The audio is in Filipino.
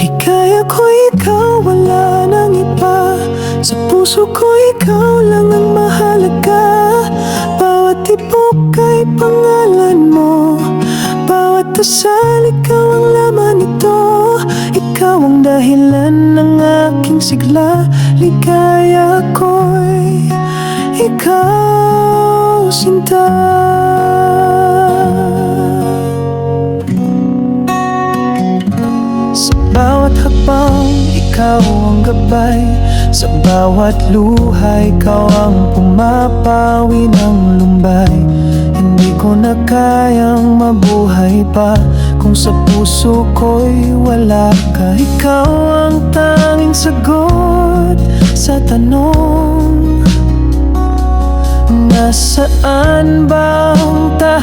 Ligaya ko ikaw, wala nang iba. Sa puso ko ikaw lang ang mahalaga. Bawat tibok ay pangalan mo. Bawat dasal, ikaw ang laman nito. Ikaw ang dahilan ng aking sigla. Ligaya ko'y ikaw, sinta bawat hakbang, ikaw ang gabay Sa bawat luha, ikaw ang pumapawi ng lumbay Hindi ko na kayang mabuhay pa Kung sa puso ko'y wala ka Ikaw ang tanging sagot sa tanong Nasaan ba ang pagod?